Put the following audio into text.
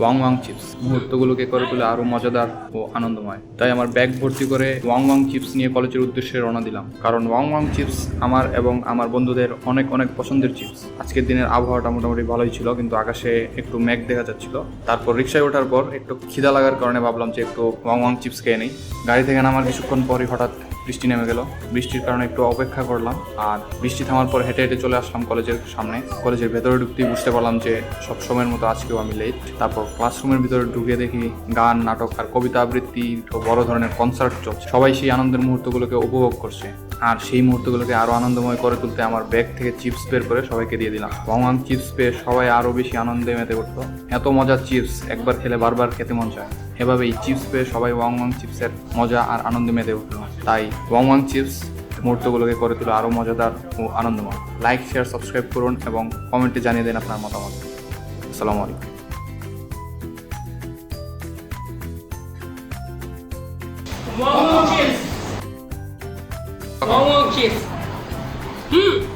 Wang Wang chips. মুহূর্তগুলোকে করে তুলে আরও মজাদার ও আনন্দময়। তাই আমার ব্যাগ ভর্তি করে ওয়াং ওয়াং চিপস নিয়ে কলেজের উদ্দেশ্যে রওনা দিলাম। কারণ ওয়াং ওয়াং চিপস আমার এবং আমার বন্ধুদের অনেক অনেক পছন্দের চিপস। আজকের দিনের আবহাওয়াটা মোটামুটি ভালোই ছিল, কিন্তু আকাশে একটু মেঘ দেখা যাচ্ছিল। তারপর রিক্সায় ওঠার পর একটু খিদা লাগার কারণে ভাবলাম যে একটু ওয়াং ওয়াং চিপস খেয়ে নেই। গাড়ি থেকে নামার কিছুক্ষণ পরই হঠাৎ বৃষ্টি নেমে গেল। বৃষ্টির কারণে একটু অপেক্ষা করলাম আর বৃষ্টি থামার পর হেঁটে হেঁটে চলে আসলাম কলেজের সামনে। কলেজের ভেতরে ঢুকতেই বুঝতে পারলাম যে সব সময়ের মতো আজকেও আমি লেট তারপর ক্লাসরুমের ভিতরে ঢুকে দেখি গান, নাটক আর কবিতা আবৃত্তি বড় ধরনের কনসার্ট চলছে। সবাই সেই আনন্দের মুহূর্তগুলোকে উপভোগ করছে। আর সেই মুহূর্তগুলোকে আরও আনন্দময় করে তুলতে আমার ব্যাগ থেকে চিপস বের করে সবাইকে দিয়ে দিলাম। ভগবান চিপস পেয়ে সবাই আরও বেশি আনন্দে মেতে উঠতো এত মজার চিপস একবার খেলে বারবার খেতে মন চায়। এভাবেই চিপস পেয়ে সবাই ওয়াং ওয়াং চিপসের মজা আর আনন্দে মেতে উঠল তাই ওয়াং ওয়াং চিপস মুহূর্তগুলোকে করে তুলে আরও মজাদার ও আনন্দময় লাইক শেয়ার সাবস্ক্রাইব করুন এবং কমেন্টে জানিয়ে দিন আপনার মতামত আসসালামু আলাইকুম Wong Wong chips. Wong Wong chips. Hmm.